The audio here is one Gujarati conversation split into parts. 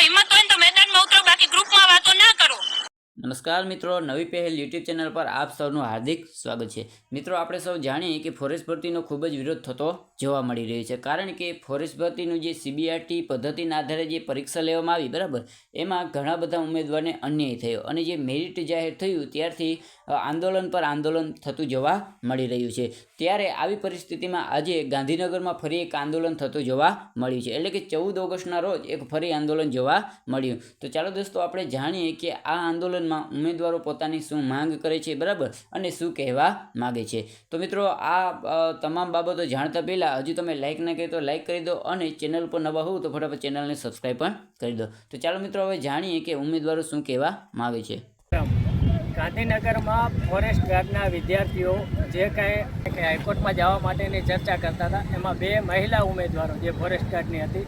જો હિંમત હોય ને તો મેદાનમાં ઉતરો બાકી ગ્રુપમાં વાતો ના કરો નમસ્કાર મિત્રો, નવી પહેલ યુટ્યુબ ચેનલ પર આપ સૌનું હાર્દિક સ્વાગત છે. મિત્રો, આપણે સૌ જાણીએ કે ફોરેસ્ટ ભરતીનો ખૂબ જ વિરોધ થતો જોવા મળી રહ્યો છે. કારણ કે ફોરેસ્ટ ભરતીનું જે સીબીઆરટી પદ્ધતિના આધારે જે પરીક્ષા લેવામાં આવી, બરાબર? એમાં ઘણા બધા ઉમેદવારને અન્યાય થયો અને જે મેરિટ જાહેર થયું, ત્યારથી આંદોલન પર આંદોલન થતું જોવા મળી રહ્યું છે. ત્યારે આવી પરિસ્થિતિમાં આજે ગાંધીનગરમાં ફરી એક આંદોલન થતું જોવા મળ્યું છે. એટલે કે ચૌદ ઓગસ્ટના રોજ એક ફરી આંદોલન જોવા મળ્યું. તો ચાલો દોસ્તો, આપણે જાણીએ કે આ આંદોલનમાં ઉમેદવારો પોતાની શું માંગ કરે છે, બરાબર? અને શું કહેવા માગે છે. તો મિત્રો, આ તમામ બાબતો જાણતા પહેલાં હજુ તમે લાઇક ના કરી તો લાઇક કરી દો અને ચેનલ પર નવા હોવ તો ફટાફટ ચેનલને સબસ્ક્રાઈબ પણ કરી દો. તો ચાલો મિત્રો, હવે જાણીએ કે ઉમેદવારો શું કહેવા માગે છે. ગાંધીનગરમાં ફોરેસ્ટ ગાર્ડના વિદ્યાર્થીઓ જે કાંઈ હાઈકોર્ટમાં જવા માટેની ચર્ચા કરતા હતા, એમાં બે મહિલા ઉમેદવારો જે ફોરેસ્ટ ગાર્ડની હતી,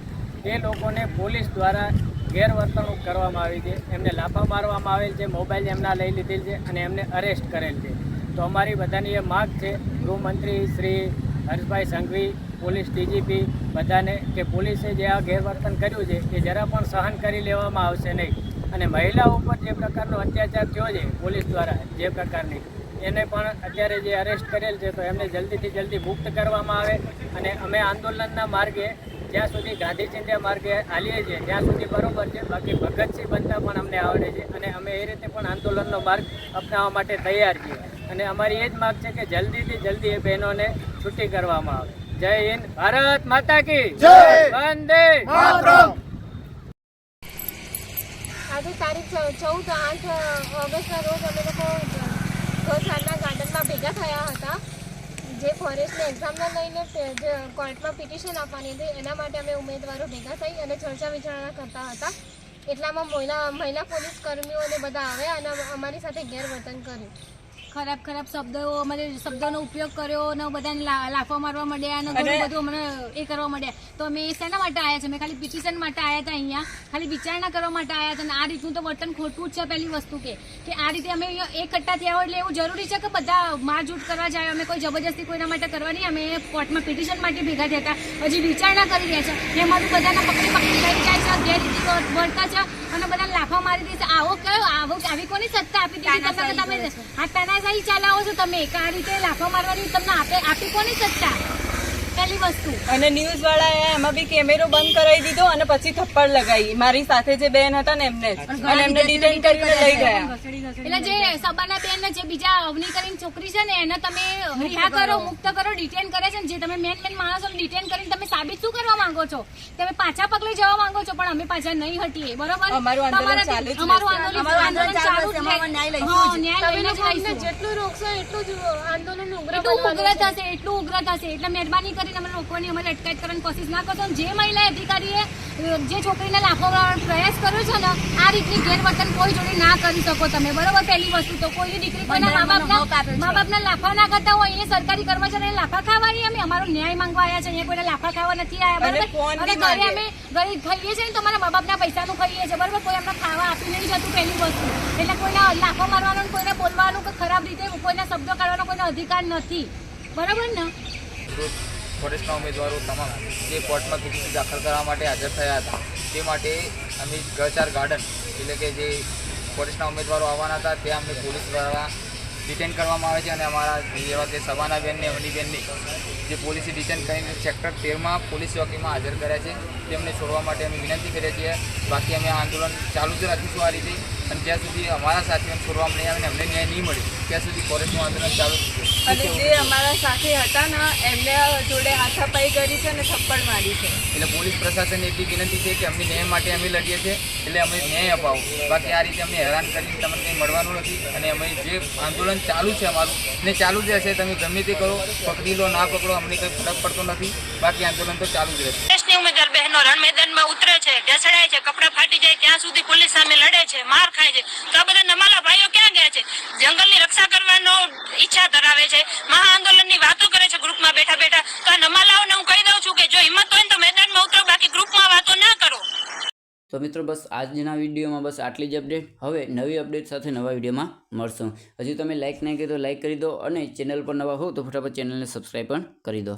એ લોકોને પોલીસ દ્વારા ગેરવર્તણૂક કરવામાં આવી છે. એમને લાફા મારવામાં આવેલ છે, મોબાઈલ એમના લઈ લીધેલ છે અને એમને અરેસ્ટ કરેલ છે. તો અમારી બધાની એ માગ છે, ગૃહમંત્રી શ્રી હર્ષભાઈ સંઘવી, પોલીસ ડીજીપી બધાને કે પોલીસે જે આ ગેરવર્તન કર્યું છે, એ જરા પણ સહન કરી લેવામાં આવશે નહીં. અને મહિલાઓ ઉપર જે પ્રકારનો અત્યાચાર થયો છે, પોલીસ દ્વારા જે પ્રકારની, એને પણ અત્યારે જે અરેસ્ટ કરેલ છે, તો એમને જલ્દીથી જલ્દી મુક્ત કરવામાં આવે અને અમે આંદોલનના માર્ગે જ્યાં સુધી ગાંધી ચિંધ્યા માર્ગે હાલીએ છીએ ત્યાં સુધી બરોબર છે. બાકી ભગતસિંહ બનતા પણ અમને આવડે છે અને અમે એ રીતે પણ આંદોલનનો માર્ગ અપનાવવા માટે તૈયાર છીએ. અને અમારી એ જ માગ છે કે જલ્દીથી જલ્દી એ બહેનોને છૂટી કરવામાં આવે. જય હિન્દ ભારત માતા કી વંદે આજે તારીખ ચૌદ આઠ ઓગસ્ટના રોજ અમે લોકો ગૌશાળના ગાર્ડનમાં ભેગા થયા હતા. જે ફોરેસ્ટની એક્ઝામને લઈને જે કોર્ટમાં પિટિશન આપવાની હતી, એના માટે અમે ઉમેદવારો ભેગા થઈ અને ચર્ચા વિચારણા કરતા હતા. એટલામાં મહિલા મહિલા પોલીસ કર્મીઓને બધા આવ્યા અને અમારી સાથે ગેરવર્તન કર્યું. ખરાબ ખરાબ શબ્દો અમારે શબ્દોનો ઉપયોગ કર્યો ને બધાને લાફા મારવા મળ્યા અને ઘણું બધું અમને એ કરવા મળ્યા તો અમે શેના માટે આવ્યા છે? અમે ખાલી પિટિશન માટે આવ્યા હતા અહીંયા. ખાલી વિચારણા કરવા માટે આવ્યા હતા અને આ રીતનું તો વર્તન ખોટું જ છે પહેલી વસ્તુ કે કે આ રીતે અમે એકઠા થયા હોય એટલે એવું જરૂરી છે કે બધા મારઝૂટ કરવા જાય? અમે કોઈ જબરજસ્તી કોઈના માટે કરવા નહીં અમે કોર્ટમાં પિટિશન માટે ભેગા થયા હતા. હજી વિચારણા કરી રહ્યા છે. એ અમારું બધાને પકડી પકડી લઈ જાય છે ગેરરીતિ વર્તા છે અને બધાને લાફા આવો આવી કોની સત્તા આપી દીધી? તમે તમે આ તાનાશાહી ચલાવો છો તમે. આ રીતે લાફા મારવાની તમને આપે આપી કોની સત્તા? પહેલી વસ્તુ. અને ન્યૂઝ વાળાએ એમાં બી કેમેરો બંધ કરાવી દીધો અને પછી થપ્પડ લગાવી મારી સાથે જે બેન હતા ને એમને અને એમને ડિટેન કરીને લઈ ગયા. એટલે જે સબાના બેન ને જે બીજા અવની કરીને છોકરી છે ને એને તમે રિહા કરો મુક્ત કરો ડિટેન કરે છે ને જે તમે મેન મેન માણસો ડિટેન કરીને તમે સાબિત શું કરવા માંગો છો? તમે પાછા પગલે જવા માંગો છો પણ અમે પાછા નહીં હટીએ બરોબર? અમારું આંદોલન ચાલુ છે અમારું આંદોલન આંદોલન ચાલુ જ રહે. ન્યાય લઈને તમે જેટલું રોકશો એટલું જ આંદોલન ઉગ્ર. થશે એટલું ઉગ્ર થશે. એટલે મહેરબાની કરીને અમે રોકવાની અમારે અટકાયત કરવાની કોશિશ ના કરશો. જે મહિલા અધિકારીએ જે છોકરીને લાફો મારવાનો પ્રયાસ કર્યો છે ને આ રીતની ગેરવર્તન કોઈ જોડે ના કરી શકો તમે. બરોબર? પહેલી વસ્તુ તો કોઈ દીકરી કોઈના મા બાપના મા બાપના લાફા ના કરતા હોય અહીંયા સરકારી કર્મચારીને લાફા ખાવાની અમે અમારો ન્યાય માંગવા આવ્યા છે. અહીંયા કોઈને લાફા ખાવા નથી આવ્યા બરોબર? અને ઘરે અમે ઘરે ખાઈએ છીએ ને તો અમારા મા બાપના પૈસાનું ખાઈએ છીએ બરોબર? કોઈ અમને ખાવા આપી નહીં જતું પહેલી વસ્તુ. એટલે કોઈને લાફો મારવાનો કોઈને બોલવાનું કે ખરાબ રીતે કોઈના શબ્દો કાઢવાનો કોઈનો અધિકાર નથી. બરોબર ને? ફોરેસ્ટના ઉમેદવારો તમામ જે કોર્ટમાં પિટિશન દાખલ કરવા માટે હાજર થયા હતા, તે માટે અમે ગચાર ગાર્ડન, એટલે કે જે ફોરેસ્ટના ઉમેદવારો આવવાના હતા, ત્યાં અમને પોલીસ દ્વારા ડિટેન કરવામાં આવે છે અને અમારા જેવા કે સબાના બેનને અવનીબેનની જે પોલીસે ડિટેન કરીને સેક્ટર તેરમાં પોલીસ ચોકીમાં હાજર કર્યા છે. તેમને છોડવા માટે અમે વિનંતી કરીએ છીએ. બાકી અમે આંદોલન ચાલુ જ રાખીશું આ રીતે. અને જ્યાં સુધી અમારા સાથીઓને છોડવામાં નહીં આવે ને અમને ન્યાય નહીં મળે ત્યાં સુધી કોલેજનું આંદોલન ચાલુ જ અને જે અમારા સાથે હતા ને એમને જોડે હાથાપાઈ કરી છે અને થપ્પડ મારી છે. એટલે પોલીસ પ્રશાસન એટલી વિનંતી છે કે અમને ન્યાય માટે અમે લડીએ છીએ એટલે અમે ન્યાય અપાવો. બાકી આ રીતે અમને હેરાન કરીને તમને કંઈ મળવાનું નથી. અને અમે જે આંદોલન ચાલુ છે અમારું. ને ચાલુ જ રહેશે તમે ગમે તે કરો, પકડી લો, ના પકડો, અમને કંઈ ફરક પડતો નથી. બાકી આંદોલન તો ચાલુ જ રહેશે. દેશની ઉમેદવાર બહેનો રણ મેદાનમાં ઉતરે છે, ઢસડાય છે, કપડાં ફાટી જાય, ત્યાં સુધી પોલીસ સામે લડે છે, માર ખાય છે. તો આ બધા નમાલા ભાઈઓ ક્યાં ગયા છે? જંગલની રક્ષા કરવાનો ઈચ્છા ધરાવે છે. મહા આંદોલનની વાતો કરે છે ગ્રુપમાં બેઠા બેઠા તો આ નમાલાઓને હું કહી દઉં છું કે જો હિંમત હોય ને તો મેદાનમાં ઉતરો બાકી ગ્રુપમાં વાતો ના કરો તો મિત્રો, બસ આજના વિડીયોમાં બસ આટલી જ અપડેટ હવે નવી અપડેટ સાથે નવા વિડીયોમાં મળશું. હજુ તમે લાઇક નહીં કરી તો લાઇક કરી દો અને ચેનલ પર નવા હો તો ફટાફટ ચેનલને સબસ્ક્રાઈબ પણ કરી દો.